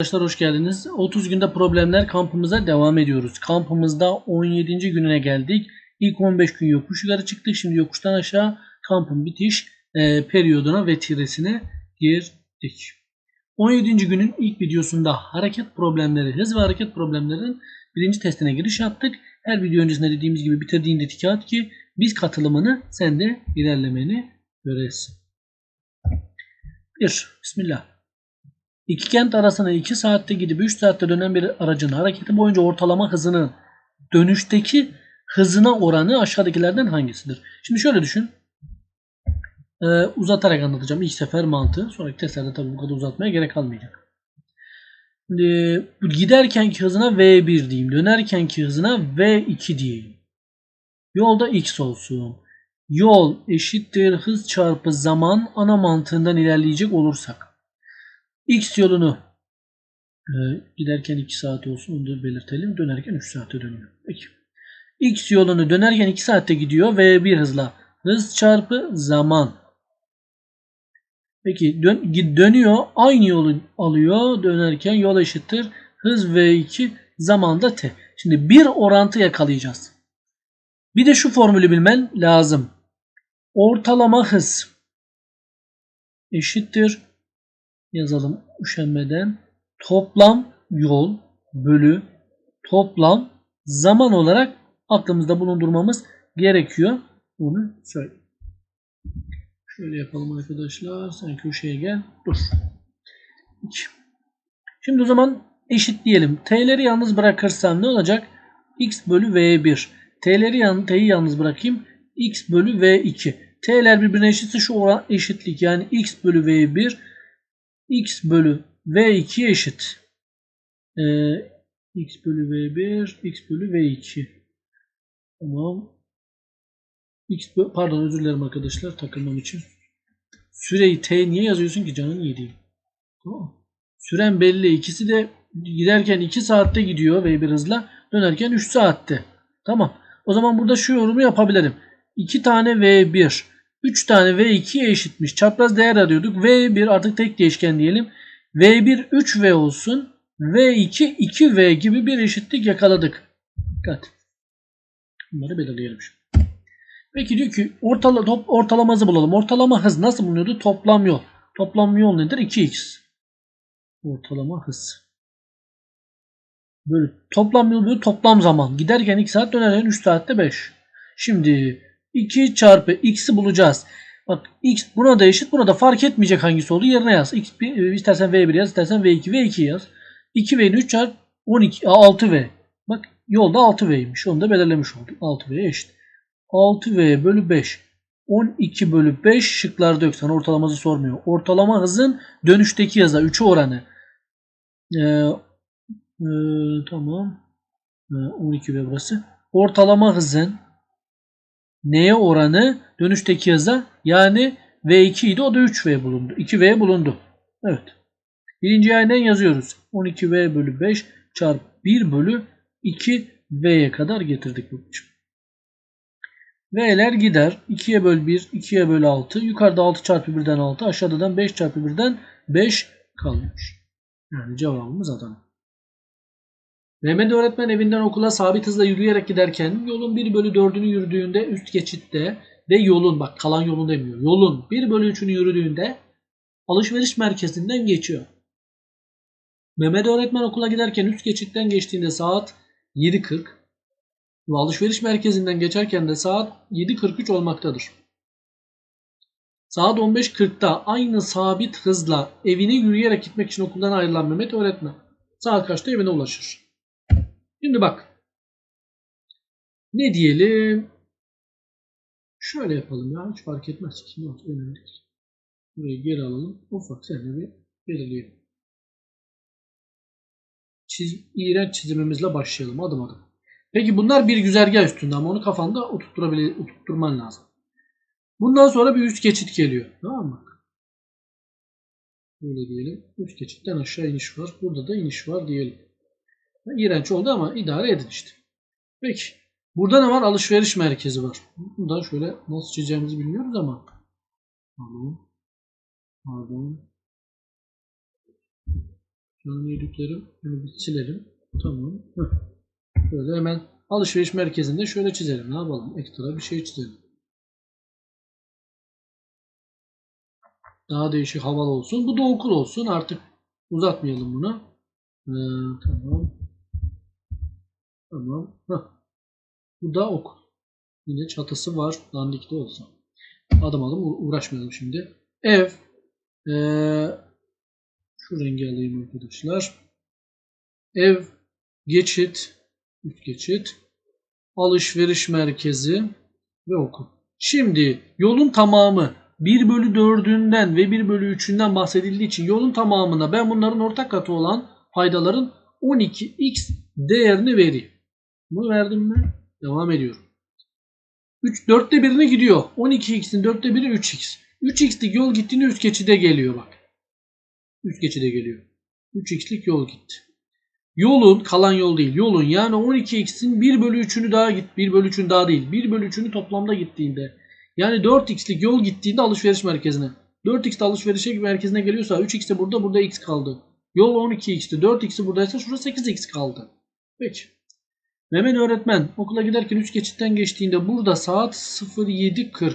Arkadaşlar hoş geldiniz. 30 günde problemler kampımıza devam ediyoruz. Kampımızda 17. gününe geldik. İlk 15 gün yokuş yukarı çıktık. Şimdi yokuştan aşağı kampın bitiş e, periyoduna ve tiresine girdik. 17. günün ilk videosunda hareket problemleri, hız ve hareket problemlerinin birinci testine giriş yaptık. Her video öncesinde dediğimiz gibi bitirdiğinde at ki biz katılımını sen de ilerlemeni göresin. 1. Bismillah. İki kent arasına 2 saatte gidip 3 saatte dönen bir aracın hareketi boyunca ortalama hızının dönüşteki hızına oranı aşağıdakilerden hangisidir? Şimdi şöyle düşün. Ee, uzatarak anlatacağım. İlk sefer mantığı. Sonraki testlerde tabii bu kadar uzatmaya gerek kalmayacak. Şimdi, giderkenki hızına V1 diyeyim. Dönerkenki hızına V2 diyeyim. Yolda X olsun. Yol eşittir hız çarpı zaman ana mantığından ilerleyecek olursak. X yolunu e, giderken 2 saat olsun onu da belirtelim. Dönerken 3 saatte dönüyor. Peki. X yolunu dönerken 2 saatte gidiyor ve 1 hızla. Hız çarpı zaman. Peki dön, dönüyor aynı yolu alıyor dönerken yol eşittir. Hız V2 zamanda T. Şimdi bir orantı yakalayacağız. Bir de şu formülü bilmen lazım. Ortalama hız eşittir yazalım üşenmeden. Toplam yol bölü toplam zaman olarak aklımızda bulundurmamız gerekiyor. Bunu söyle. Şöyle yapalım arkadaşlar. Sen köşeye gel. Dur. Şimdi o zaman eşitleyelim. T'leri yalnız bırakırsam ne olacak? X bölü V1. T'leri yan, T'yi yalnız bırakayım. X bölü V2. T'ler birbirine eşitse şu oran eşitlik. Yani X bölü V1 x bölü v2 eşit. Ee, x bölü v1 x bölü v2. Tamam. X bö- pardon özür dilerim arkadaşlar takılmam için. Süreyi t niye yazıyorsun ki canın yediğim. Tamam. Süren belli. İkisi de giderken 2 saatte gidiyor v1 hızla. Dönerken 3 saatte. Tamam. O zaman burada şu yorumu yapabilirim. 2 tane v1 3 tane V2'ye eşitmiş. Çapraz değer arıyorduk. V1 artık tek değişken diyelim. V1 3V olsun. V2 2V gibi bir eşitlik yakaladık. Dikkat. Bunları belirleyelim şimdi. Peki diyor ki ortala, top, ortalaması bulalım. Ortalama hız nasıl bulunuyordu? Toplam yol. Toplam yol nedir? 2x. Ortalama hız. Böyle toplam yol bölü toplam zaman. Giderken 2 saat dönerken 3 saatte 5. Şimdi 2 çarpı x'i bulacağız. Bak x buna da eşit buna da fark etmeyecek hangisi olduğu yerine yaz. X, istersen v1 yaz istersen v2 v2 yaz. 2v'nin 3 çarp 12 6v. Bak yolda 6v'ymiş. Onu da belirlemiş olduk. 6v eşit. 6v bölü 5. 12 bölü 5 şıklarda yok. Sana ortalaması sormuyor. Ortalama hızın dönüşteki hıza 3'ü oranı. Ee, e, tamam. Ee, 12v burası. Ortalama hızın neye oranı? Dönüşteki hıza yani V2 idi o da 3V bulundu. 2V bulundu. Evet. Birinci aynen yazıyoruz. 12V bölü 5 çarpı 1 bölü 2V'ye kadar getirdik bu biçim. V'ler gider. 2'ye böl 1, 2'ye böl 6. Yukarıda 6 çarpı 1'den 6. Aşağıdan 5 çarpı 1'den 5 kalmış. Yani cevabımız Adana. Mehmet öğretmen evinden okula sabit hızla yürüyerek giderken yolun 1 bölü 4'ünü yürüdüğünde üst geçitte ve yolun bak kalan yolun demiyor. Yolun 1 bölü 3'ünü yürüdüğünde alışveriş merkezinden geçiyor. Mehmet öğretmen okula giderken üst geçitten geçtiğinde saat 7.40 ve alışveriş merkezinden geçerken de saat 7.43 olmaktadır. Saat 15.40'da aynı sabit hızla evine yürüyerek gitmek için okuldan ayrılan Mehmet öğretmen saat kaçta evine ulaşır? Şimdi bak. Ne diyelim? Şöyle yapalım ya. Hiç fark etmez ki. Not önemli değil. Burayı geri alalım. Ufak senle bir belirleyelim. Çiz, iğrenç çizimimizle başlayalım adım adım. Peki bunlar bir güzergah üstünde ama onu kafanda oturtturman lazım. Bundan sonra bir üst geçit geliyor. Tamam mı? Böyle diyelim. Üst geçitten aşağı iniş var. Burada da iniş var diyelim. İğrenç oldu ama idare edin işte. Peki. Burada ne var? Alışveriş merkezi var. Bunu da şöyle nasıl çizeceğimizi bilmiyoruz ama. Pardon. Pardon. An yediklerim bunu bir silelim. Tamam. Böyle hemen alışveriş merkezinde şöyle çizelim. Ne yapalım? Ekstra bir şey çizelim. Daha değişik havalı olsun. Bu da okul olsun. Artık uzatmayalım bunu. Ee, tamam. Tamam. Heh. Bu da okul. Yine çatısı var. Dandikte olsa. Adım adım uğ- uğraşmayalım şimdi. Ev. Ee, şu rengi alayım arkadaşlar. Ev. Geçit. Üst geçit. Alışveriş merkezi. Ve okul. Şimdi yolun tamamı 1 bölü 4'ünden ve 1 bölü 3'ünden bahsedildiği için yolun tamamına ben bunların ortak katı olan paydaların 12x değerini vereyim. Bunu verdim mi? Devam ediyorum. 3 4'te 1'ine gidiyor. 12x'in 4'te 1'i 3x. 3x'lik yol gittiğinde üst geçide geliyor bak. Üst geçide geliyor. 3x'lik yol gitti. Yolun kalan yol değil. Yolun yani 12x'in 1 bölü 3'ünü daha git. 1 bölü 3'ünü daha değil. 1 bölü 3'ünü toplamda gittiğinde. Yani 4x'lik yol gittiğinde alışveriş merkezine. 4x de alışveriş merkezine geliyorsa 3x de burada burada x kaldı. Yol 12x'ti. 4x'i buradaysa şurada 8x kaldı. Peki. Mehmet öğretmen okula giderken 3 geçitten geçtiğinde burada saat 07.40.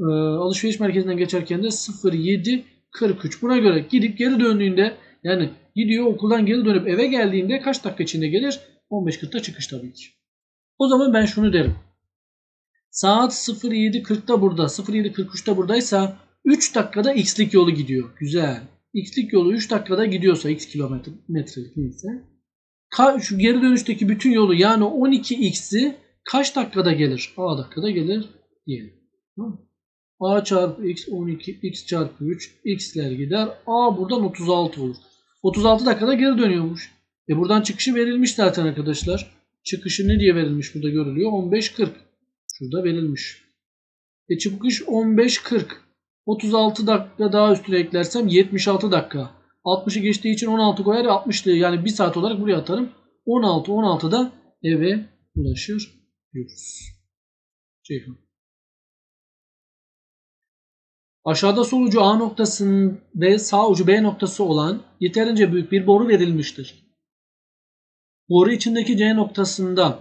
Ee, alışveriş merkezinden geçerken de 07.43. Buna göre gidip geri döndüğünde yani gidiyor okuldan geri dönüp eve geldiğinde kaç dakika içinde gelir? 15.40'da çıkış tabii ki. O zaman ben şunu derim. Saat 07.40'da burada, 07.43'te buradaysa 3 dakikada x'lik yolu gidiyor. Güzel. X'lik yolu 3 dakikada gidiyorsa x kilometre metrelik neyse. Şu geri dönüşteki bütün yolu yani 12x'i kaç dakikada gelir? A dakikada gelir diyelim. A çarpı x 12 x çarpı 3 x'ler gider. A buradan 36 olur. 36 dakikada geri dönüyormuş. E buradan çıkışı verilmiş zaten arkadaşlar. Çıkışı ne diye verilmiş burada görülüyor? 15.40. Şurada verilmiş. E çıkış 15.40. 36 dakika daha üstüne eklersem 76 dakika. 60'ı geçtiği için 16 koyar 60 diye yani 1 saat olarak buraya atarım. 16 16'da eve ulaşır diyoruz. Ceyhun. Aşağıda sol ucu A noktasının ve sağ ucu B noktası olan yeterince büyük bir boru verilmiştir. Boru içindeki C noktasında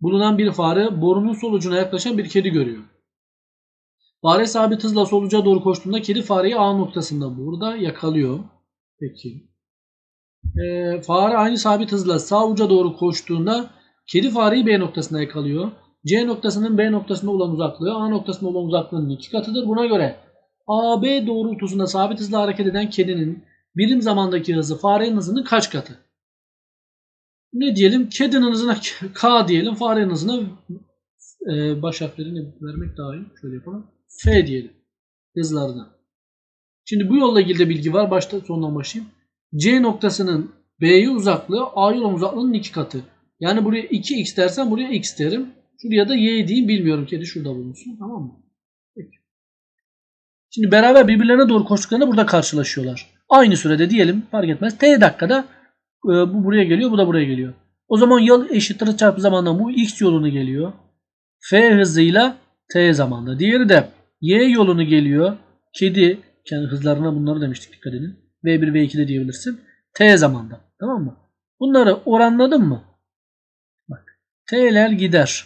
bulunan bir fare borunun sol ucuna yaklaşan bir kedi görüyor. Fare sabit hızla sol uca doğru koştuğunda kedi fareyi A noktasında burada yakalıyor. Peki. Ee, fare aynı sabit hızla sağ uca doğru koştuğunda kedi fareyi B noktasında yakalıyor. C noktasının B noktasında olan uzaklığı A noktasında olan uzaklığının iki katıdır. Buna göre AB doğrultusunda sabit hızla hareket eden kedinin birim zamandaki hızı farenin hızının kaç katı? Ne diyelim? Kedinin hızına K diyelim. Farenin hızına e, baş harflerini vermek daha iyi. Şöyle yapalım. F diyelim. Hızlarına. Şimdi bu yolla ilgili de bilgi var. Başta sondan başlayayım. C noktasının B'ye uzaklığı A'ya olan uzaklığının iki katı. Yani buraya 2x dersen buraya x derim. Şuraya da y diyeyim bilmiyorum. Kedi şurada bulunsun. Tamam mı? Peki. Şimdi beraber birbirlerine doğru koştuklarında burada karşılaşıyorlar. Aynı sürede diyelim fark etmez. T dakikada e, bu buraya geliyor bu da buraya geliyor. O zaman yol eşittir çarpı zamandan bu x yolunu geliyor. F hızıyla T zamanda. Diğeri de y yolunu geliyor. Kedi kendi hızlarına bunları demiştik dikkat edin. V1 V2 de diyebilirsin. T zamanda. Tamam mı? Bunları oranladın mı? Bak. T'ler gider.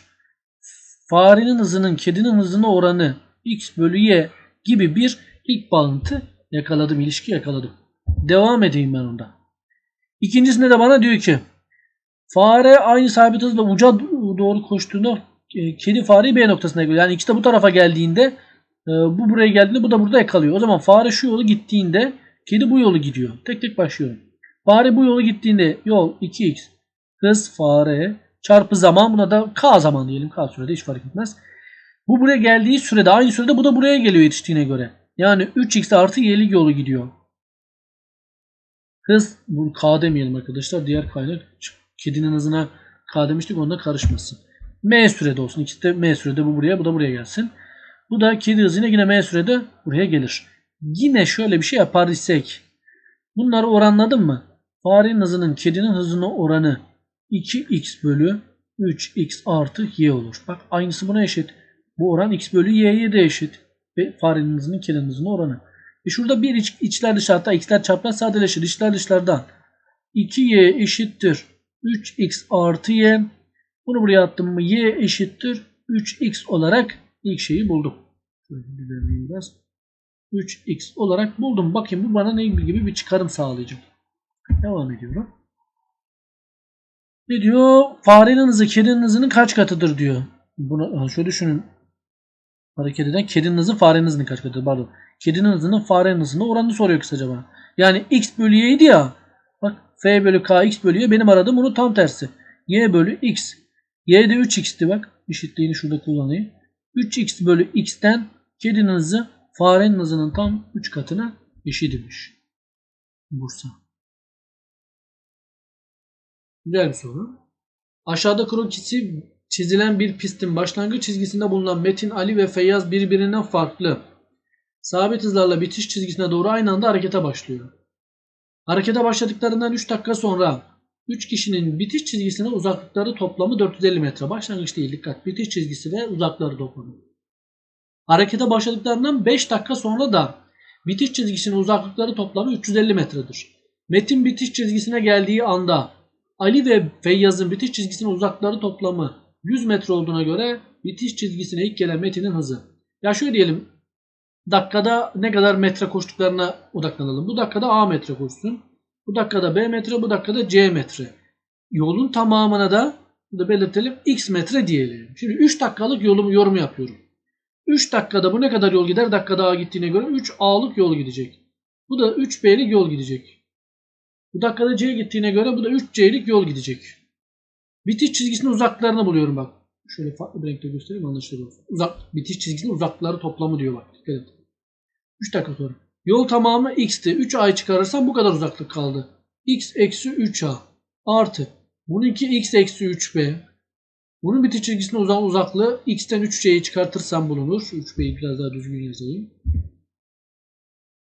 Farenin hızının kedinin hızına oranı x bölü y gibi bir ilk bağıntı yakaladım. ilişki yakaladım. Devam edeyim ben onda. İkincisinde de bana diyor ki fare aynı sabit hızla uca doğru koştuğunda e, kedi fareyi B noktasına geliyor. Yani ikisi de bu tarafa geldiğinde e, bu buraya geldiğinde bu da burada yakalıyor. O zaman fare şu yolu gittiğinde kedi bu yolu gidiyor. Tek tek başlıyorum. Fare bu yolu gittiğinde yol 2x hız fare çarpı zaman buna da k zaman diyelim. K sürede hiç fark etmez. Bu buraya geldiği sürede aynı sürede bu da buraya geliyor yetiştiğine göre. Yani 3x artı y'lik yolu gidiyor. Hız bu k demeyelim arkadaşlar. Diğer kaynak kedinin hızına k demiştik onda karışmasın. M sürede olsun. İkisi de M sürede bu buraya bu da buraya gelsin. Bu da kedi hızıyla yine M sürede buraya gelir. Yine şöyle bir şey yapar isek. Bunları oranladın mı? Farenin hızının kedinin hızına oranı 2x bölü 3x artı y olur. Bak aynısı buna eşit. Bu oran x bölü y'ye de eşit. Ve farenin hızının kedinin hızına oranı. E şurada bir iç, içler dışlar hatta x'ler çapraz sadeleşir. İçler dışlardan 2y eşittir 3x artı y. Bunu buraya attım mı y eşittir 3x olarak ilk şeyi buldum. Şöyle biraz. 3x olarak buldum. Bakayım bu bana ne gibi bir çıkarım sağlayacak. Devam ediyorum. Ne diyor? Farenin hızı kedinin hızının kaç katıdır diyor. Bunu şöyle düşünün. Hareket eden kedinin hızı farenin hızının kaç katıdır? Pardon. Kedinin hızının farenin hızına oranını soruyor kısaca bana. Yani x bölü y'ydi ya. Bak f bölü k x bölü y benim aradığım onun tam tersi. y bölü x. y de 3x'ti bak. Eşitliğini şurada kullanayım. 3x bölü x'ten kedinin hızı farenin hızının tam 3 katına eşit imiş. Bursa. Güzel bir soru. Aşağıda krokisi çizilen bir pistin başlangıç çizgisinde bulunan Metin, Ali ve Feyyaz birbirinden farklı. Sabit hızlarla bitiş çizgisine doğru aynı anda harekete başlıyor. Harekete başladıklarından 3 dakika sonra 3 kişinin bitiş çizgisine uzaklıkları toplamı 450 metre. Başlangıç değil dikkat. Bitiş çizgisi ve uzakları toplamı. Harekete başladıklarından 5 dakika sonra da bitiş çizgisinin uzaklıkları toplamı 350 metredir. Metin bitiş çizgisine geldiği anda Ali ve Feyyaz'ın bitiş çizgisinin uzakları toplamı 100 metre olduğuna göre bitiş çizgisine ilk gelen Metin'in hızı. Ya şöyle diyelim dakikada ne kadar metre koştuklarına odaklanalım. Bu dakikada A metre koşsun. Bu dakikada B metre, bu dakikada C metre. Yolun tamamına da da belirtelim X metre diyelim. Şimdi 3 dakikalık yolumu yorum yapıyorum. 3 dakikada bu ne kadar yol gider? Dakikada A gittiğine göre 3 A'lık yol gidecek. Bu da 3 B'lik yol gidecek. Bu dakikada C gittiğine göre bu da 3 C'lik yol gidecek. Bitiş çizgisinin uzaklarını buluyorum bak. Şöyle farklı bir renkte göstereyim anlaşılır olsun. Uzak, bitiş çizgisinin uzakları toplamı diyor bak. Dikkat et. 3 dakika sonra. Yol tamamı x'ti. 3 a'yı çıkarırsam bu kadar uzaklık kaldı. x eksi 3a artı. Bununki x eksi 3b. Bunun bitiş çizgisinin uzak uzaklığı x'ten 3c'yi çıkartırsam bulunur. 3b'yi biraz daha düzgün yazayım.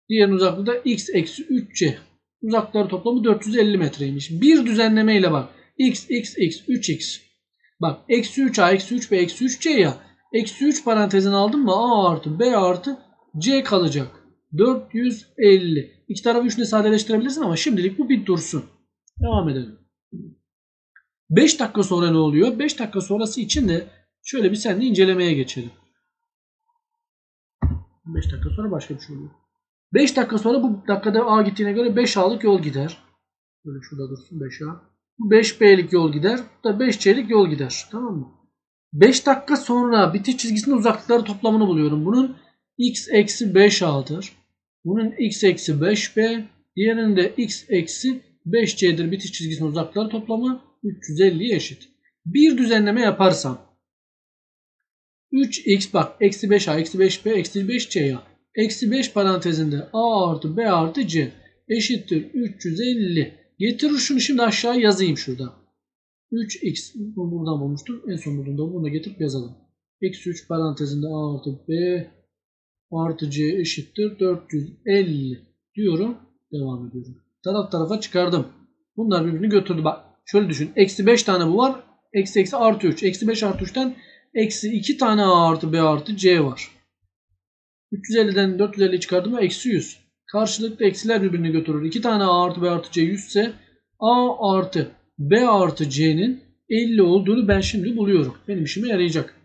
Diğerinin uzaklığı da x eksi 3c. Uzakları toplamı 450 metreymiş. Bir düzenleme ile bak. x, x, x, 3x. Bak eksi 3a, eksi 3b, eksi 3c ya. Eksi 3 parantezini aldım mı a artı b artı c kalacak. 450. İki tarafı 3 ile sadeleştirebilirsin ama şimdilik bu bir dursun. Devam edelim. 5 dakika sonra ne oluyor? 5 dakika sonrası için de şöyle bir seninle incelemeye geçelim. 5 dakika sonra başka bir şey oluyor. 5 dakika sonra bu dakikada A gittiğine göre 5A'lık yol gider. Böyle şurada dursun 5A. Bu 5B'lik yol gider. Bu da 5C'lik yol gider. Tamam mı? 5 dakika sonra bitiş çizgisinin uzaklıkları toplamını buluyorum. Bunun x eksi 5A'dır. Bunun x eksi 5B. Diğerinin de x eksi 5C'dir. Bitiş çizgisinin uzaklıkları toplamı 350'ye eşit. Bir düzenleme yaparsam 3x bak eksi 5A eksi 5B eksi 5C ya. Eksi 5 parantezinde A artı B artı C eşittir 350. Getirir şunu şimdi aşağı yazayım şurada. 3x bunu buradan bulmuştum. En son bulduğumda bunu da getirip yazalım. Eksi 3 parantezinde A artı B artı C eşittir 450 diyorum. Devam ediyorum. Taraf tarafa çıkardım. Bunlar birbirini götürdü. Bak şöyle düşün. Eksi 5 tane bu var. Eksi eksi artı 3. Eksi 5 artı 3'ten eksi 2 tane A artı B artı C var. 350'den 450 çıkardım eksi 100. Karşılıklı eksiler birbirini götürür. 2 tane A artı B artı C 100 ise A artı B artı C'nin 50 olduğunu ben şimdi buluyorum. Benim işime yarayacak.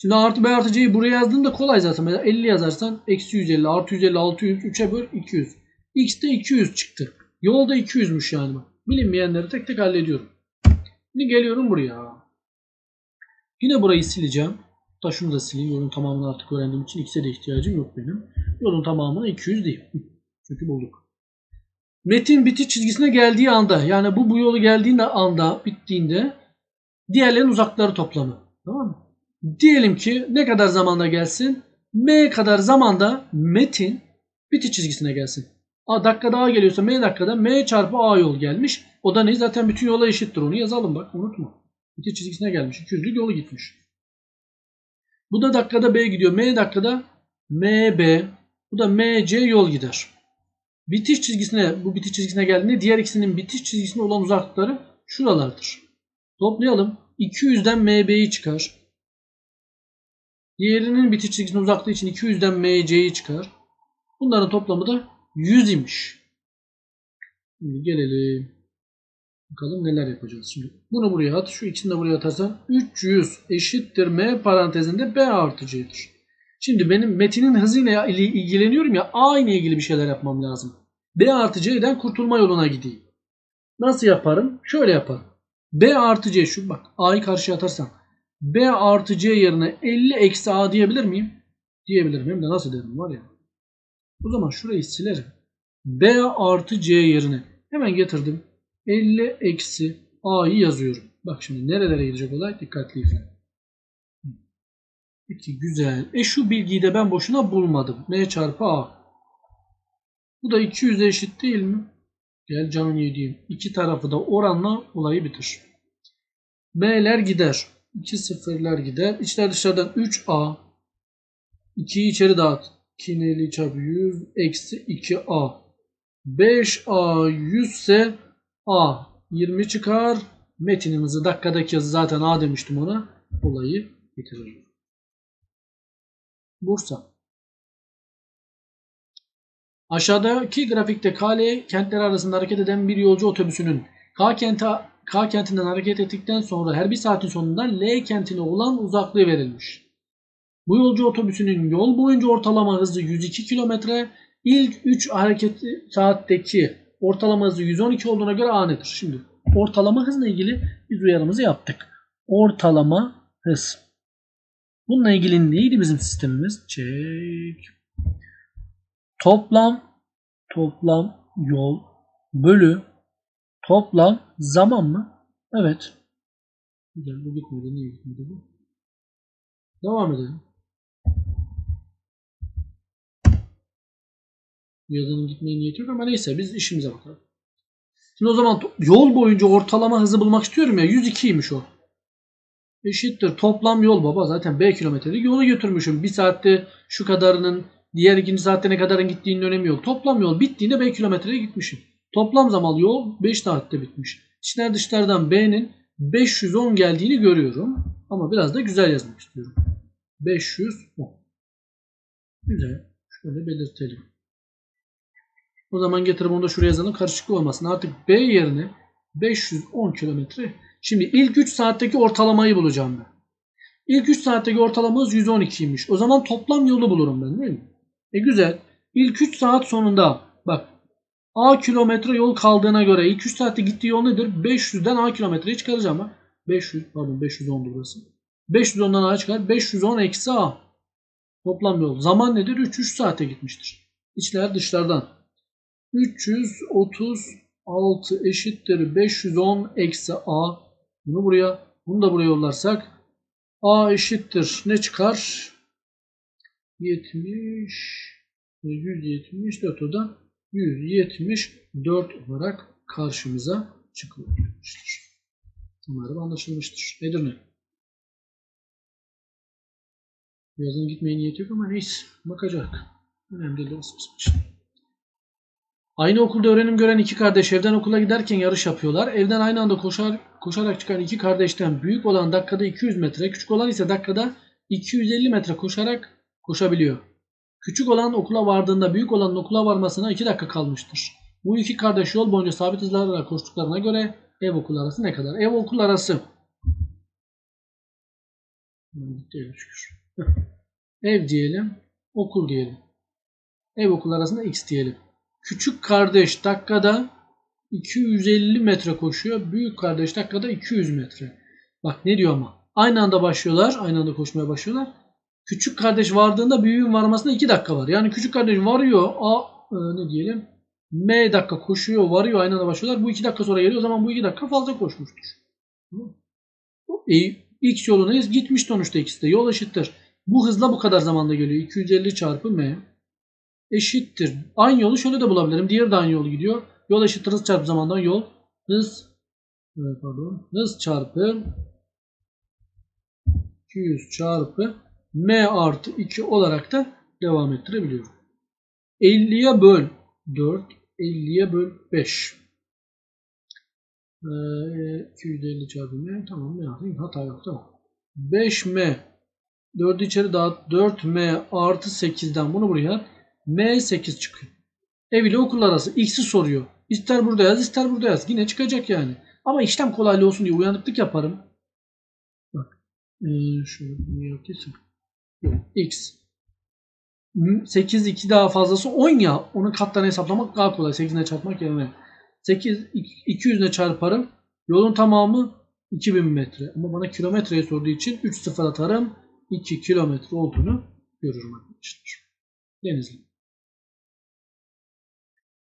Şimdi artı B artı C'yi buraya yazdığımda kolay zaten. Mesela 50 yazarsan eksi 150 artı 150 600 3'e böl 200. X de 200 çıktı. Yolda 200'müş yani. bak. Bilinmeyenleri tek tek hallediyorum. Şimdi geliyorum buraya. Yine burayı sileceğim. Hatta şunu da sileyim. Yolun tamamını artık öğrendiğim için X'e de ihtiyacım yok benim. Yolun tamamına 200 değil. Çünkü bulduk. Metin bitiş çizgisine geldiği anda yani bu bu yolu geldiğinde anda bittiğinde diğerlerin uzakları toplamı. Tamam mı? Diyelim ki ne kadar zamanda gelsin? M kadar zamanda Metin bitiş çizgisine gelsin. A dakikada A geliyorsa M dakikada M çarpı A yol gelmiş. O da ne? Zaten bütün yola eşittir. Onu yazalım bak unutma. Bitiş çizgisine gelmiş. 200'lük yolu gitmiş. Bu da dakikada B gidiyor. M dakikada MB. Bu da MC yol gider. Bitiş çizgisine bu bitiş çizgisine geldiğinde diğer ikisinin bitiş çizgisine olan uzaklıkları şuralardır. Toplayalım. 200'den MB'yi çıkar. Diğerinin bitiş çizgisine uzaklığı için 200'den MC'yi çıkar. Bunların toplamı da 100 imiş. Şimdi gelelim. Bakalım neler yapacağız şimdi. Bunu buraya at. Şu ikisini de buraya atarsan 300 eşittir m parantezinde b artı c'dir. Şimdi benim metinin hızıyla il- ilgileniyorum ya A ile ilgili bir şeyler yapmam lazım. B artı C'den kurtulma yoluna gideyim. Nasıl yaparım? Şöyle yaparım. B artı C şu bak A'yı karşıya atarsam B artı C yerine 50 eksi A diyebilir miyim? Diyebilirim. Hem de nasıl derim var ya. O zaman şurayı silerim. B artı C yerine hemen getirdim. 50 eksi A'yı yazıyorum. Bak şimdi nerelere gidecek olay dikkatli izle. Peki güzel. E şu bilgiyi de ben boşuna bulmadım. M çarpı A. Bu da 200'e eşit değil mi? Gel canım yediğim. İki tarafı da oranla olayı bitir. M'ler gider. 2 sıfırlar gider. İçler dışlardan 3A. 2'yi içeri dağıt. 2'nin 50 çarpı 100 eksi 2A. 5A 100 ise A 20 çıkar. Metinin hızı dakikadaki yazı zaten A demiştim ona. Olayı bitirir. Bursa. Aşağıdaki grafikte K kentleri arasında hareket eden bir yolcu otobüsünün K kenti K kentinden hareket ettikten sonra her bir saatin sonunda L kentine olan uzaklığı verilmiş. Bu yolcu otobüsünün yol boyunca ortalama hızı 102 km, ilk 3 hareket saatteki ortalama hızı 112 olduğuna göre A nedir? Şimdi ortalama hızla ilgili biz uyarımızı yaptık. Ortalama hız. Bununla ilgili neydi bizim sistemimiz? Çek. Toplam toplam yol bölü toplam zaman mı? Evet. Güzel bu gitmedi. Niye gitmedi bu? Devam edelim. Yazının gitmeye niyeti yok ama neyse biz işimize bakalım. Şimdi o zaman yol boyunca ortalama hızı bulmak istiyorum ya 102'ymiş o. Eşittir toplam yol baba zaten B kilometrelik yolu götürmüşüm. Bir saatte şu kadarının diğer ikinci saatte ne kadarın gittiğinin önemi yok. Toplam yol bittiğinde B kilometreye gitmişim. Toplam zaman yol 5 saatte bitmiş. İçler dışlardan B'nin 510 geldiğini görüyorum. Ama biraz da güzel yazmak istiyorum. 510. Güzel. Şöyle belirtelim. O zaman getirip onu da şuraya yazalım. Karışıklık olmasın. Artık B yerine 510 kilometre. Şimdi ilk 3 saatteki ortalamayı bulacağım ben. İlk 3 saatteki ortalamamız 112'ymiş. O zaman toplam yolu bulurum ben değil mi? E güzel. İlk 3 saat sonunda bak A kilometre yol kaldığına göre ilk 3 saatte gittiği yol nedir? 500'den A kilometreyi çıkaracağım bak. 500 pardon 510 burası. 510'dan A çıkar. 510 eksi A. Toplam yol. Zaman nedir? 3 3 saate gitmiştir. İçler dışlardan. 336 eşittir 510 eksi A. Bunu buraya, bunu da buraya yollarsak A eşittir ne çıkar? 70 174 o da 174 olarak karşımıza çıkmıştır. Umarım anlaşılmıştır. Edirne. Yazın gitmeye niyeti yok ama neyse. Bakacak. Önemli değil. Bizim için. Aynı okulda öğrenim gören iki kardeş evden okula giderken yarış yapıyorlar. Evden aynı anda koşar, koşarak çıkan iki kardeşten büyük olan dakikada 200 metre, küçük olan ise dakikada 250 metre koşarak koşabiliyor. Küçük olan okula vardığında büyük olanın okula varmasına 2 dakika kalmıştır. Bu iki kardeş yol boyunca sabit hızlarla koştuklarına göre ev okul arası ne kadar? Ev okul arası. Ev diyelim, okul diyelim. Ev okul arasında x diyelim. Küçük kardeş dakikada 250 metre koşuyor. Büyük kardeş dakikada 200 metre. Bak ne diyor ama. Aynı anda başlıyorlar. Aynı anda koşmaya başlıyorlar. Küçük kardeş vardığında büyüğün varmasına 2 dakika var. Yani küçük kardeş varıyor. A e, ne diyelim? M dakika koşuyor, varıyor aynı anda başlıyorlar. Bu 2 dakika sonra geliyor. O zaman bu 2 dakika fazla koşmuştur. E, X yoluna gitmiş sonuçta ikisi de. Yol eşittir. Bu hızla bu kadar zamanda geliyor. 250 çarpı M eşittir. Aynı yolu şöyle de bulabilirim. Diğer de aynı yolu gidiyor. Yol eşittir hız çarpı zamandan yol. Hız pardon. Hız çarpı 200 çarpı M artı 2 olarak da devam ettirebiliyorum. 50'ye böl 4. 50'ye böl 5. Ee, 250 çarpı M. Tamam ne yapayım? Hata yok tamam. 5M 4'ü içeri dağıt. 4M artı 8'den bunu buraya. M 8 çıkıyor. Ev ile okul arası x'i soruyor. İster burada yaz ister burada yaz. Yine çıkacak yani. Ama işlem kolaylığı olsun diye uyanıklık yaparım. Bak. Ee, şöyle bunu yaptıysam. X. 8 2 daha fazlası 10 ya. Onun katlarını hesaplamak daha kolay. 8 ile çarpmak yerine. 8 200 ile çarparım. Yolun tamamı 2000 metre. Ama bana kilometreyi sorduğu için 3 sıfır atarım. 2 kilometre olduğunu görürüm arkadaşlar. Denizli.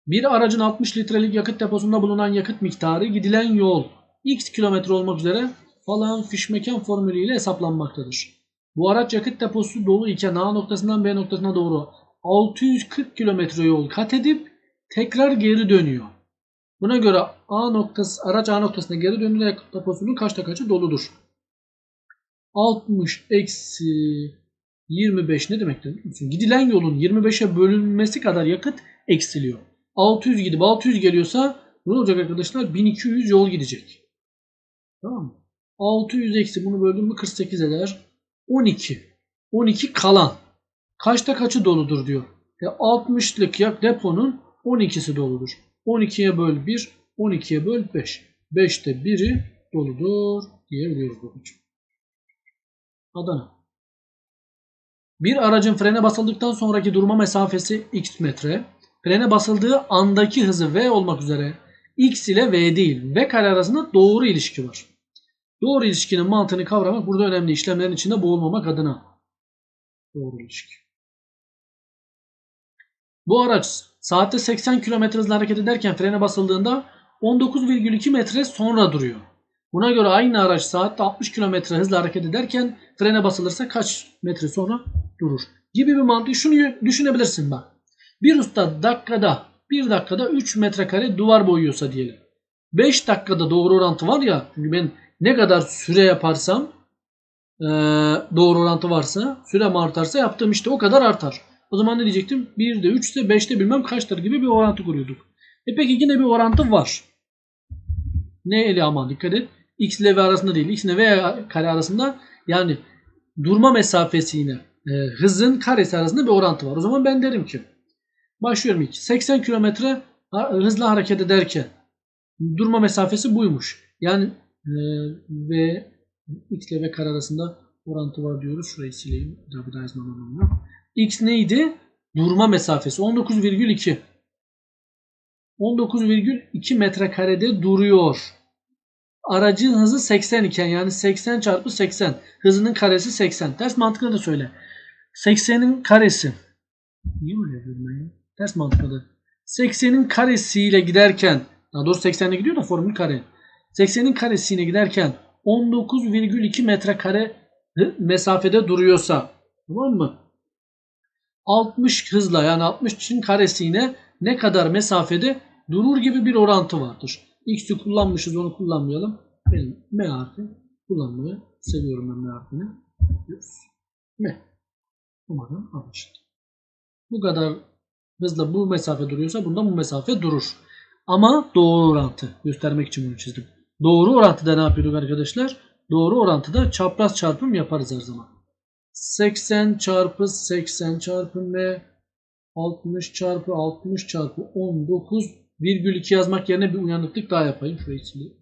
Bir aracın 60 litrelik yakıt deposunda bulunan yakıt miktarı gidilen yol x kilometre olmak üzere falan fişmeken formülüyle hesaplanmaktadır. Bu araç yakıt deposu dolu iken A noktasından B noktasına doğru 640 kilometre yol kat edip tekrar geri dönüyor. Buna göre A noktası, araç A noktasına geri döndüğünde yakıt deposunun kaçta kaçı doludur? 60 eksi 25 ne demektir? Gidilen yolun 25'e bölünmesi kadar yakıt eksiliyor. 600 gidip 600 geliyorsa ne olacak arkadaşlar? 1200 yol gidecek. Tamam mı? 600 eksi bunu böldüm mü 48 eder. 12. 12 kalan. Kaçta kaçı doludur diyor. E 60'lık yak deponun 12'si doludur. 12'ye böl 1, 12'ye böl 5. 5'te 1'i doludur diyebiliyoruz babacığım. Adana. Bir aracın frene basıldıktan sonraki durma mesafesi x metre. Frene basıldığı andaki hızı v olmak üzere x ile v değil v kare arasında doğru ilişki var. Doğru ilişkinin mantığını kavramak burada önemli. İşlemlerin içinde boğulmamak adına. Doğru ilişki. Bu araç saatte 80 km hızla hareket ederken frene basıldığında 19,2 metre sonra duruyor. Buna göre aynı araç saatte 60 km hızla hareket ederken frene basılırsa kaç metre sonra durur? Gibi bir mantık. Şunu düşünebilirsin bak. Bir usta dakikada 1 dakikada 3 metrekare duvar boyuyorsa diyelim. 5 dakikada doğru orantı var ya çünkü ben ne kadar süre yaparsam e, doğru orantı varsa sürem artarsa yaptığım işte o kadar artar. O zaman ne diyecektim? 1'de 3'te 5'te bilmem kaçtır gibi bir orantı kuruyorduk. E peki yine bir orantı var. Ne eli ama dikkat et. X ile V arasında değil. X ile V kare arasında yani durma mesafesiyle e, hızın karesi arasında bir orantı var. O zaman ben derim ki başlıyorum ilk. 80 kilometre hızla hareket ederken durma mesafesi buymuş. Yani e, V X ile V kare arasında orantı var diyoruz. Şurayı sileyim. Yazmam yok. X neydi? Durma mesafesi 19,2. 19,2 metrekarede duruyor. Aracın hızı 80 iken yani 80 çarpı 80. Hızının karesi 80. Ters mantıkla da söyle. 80'in karesi. Niye öyle yapıyorum ben ya? Ters mantıkla da. 80'in karesiyle giderken daha doğrusu 80'le gidiyor da formül kare. 80'in karesiyle giderken 19,2 metrekare mesafede duruyorsa tamam mı? 60 hızla yani 60'ın karesiyle ne kadar mesafede durur gibi bir orantı vardır. X'i kullanmışız onu kullanmayalım. Benim M harfi kullanmayı seviyorum ben M harfini. M. Umarım anlaşıldı. Bu kadar hızla bu mesafe duruyorsa bunda bu mesafe durur. Ama doğru orantı göstermek için bunu çizdim. Doğru orantıda ne yapıyorduk arkadaşlar? Doğru orantıda çapraz çarpım yaparız her zaman. 80 çarpı 80 çarpı M 60 çarpı 60 çarpı 19 virgül 2 yazmak yerine bir uyanıklık daha yapayım. Şurayı sileyim.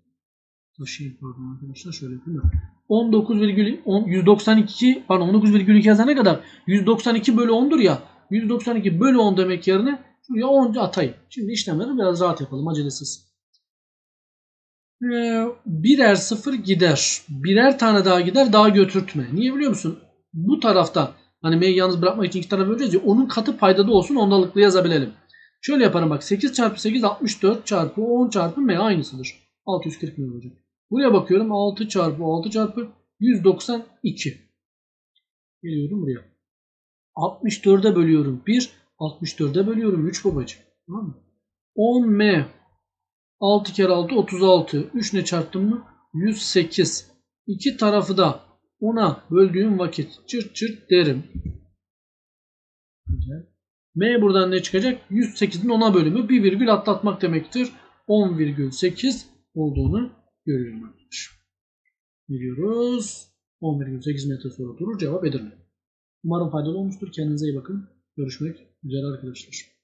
Taşıyayım pardon arkadaşlar. Şöyle yapayım. 19 virgül 192 pardon 19 virgül 2 yazana kadar 192 bölü 10'dur ya. 192 bölü 10 demek yerine şuraya 10 atayım. Şimdi işlemleri biraz rahat yapalım acelesiz. Ee, birer sıfır gider. Birer tane daha gider daha götürtme. Niye biliyor musun? Bu tarafta hani M'yi yalnız bırakmak için iki tarafa böleceğiz ya onun katı paydada olsun ondalıklı yazabilelim. Şöyle yaparım bak 8 çarpı 8 64 çarpı 10 çarpı M aynısıdır. 640 milyon olacak. Buraya bakıyorum 6 çarpı 6 çarpı 192. Geliyorum buraya. 64'e bölüyorum 1. 64'e bölüyorum 3 babacığım. Tamam mı? 10 M 6 kere 6 36. 3 ne çarptım mı? 108. İki tarafı da 10'a böldüğüm vakit çırt çırt derim. Güzel. M buradan ne çıkacak? 108'in 10'a bölümü bir virgül atlatmak demektir. 10,8 olduğunu görüyorum arkadaşlar. Biliyoruz. 10,8 metre sonra durur. Cevap Edirne. Umarım faydalı olmuştur. Kendinize iyi bakın. görüşmek üzere arkadaşlar.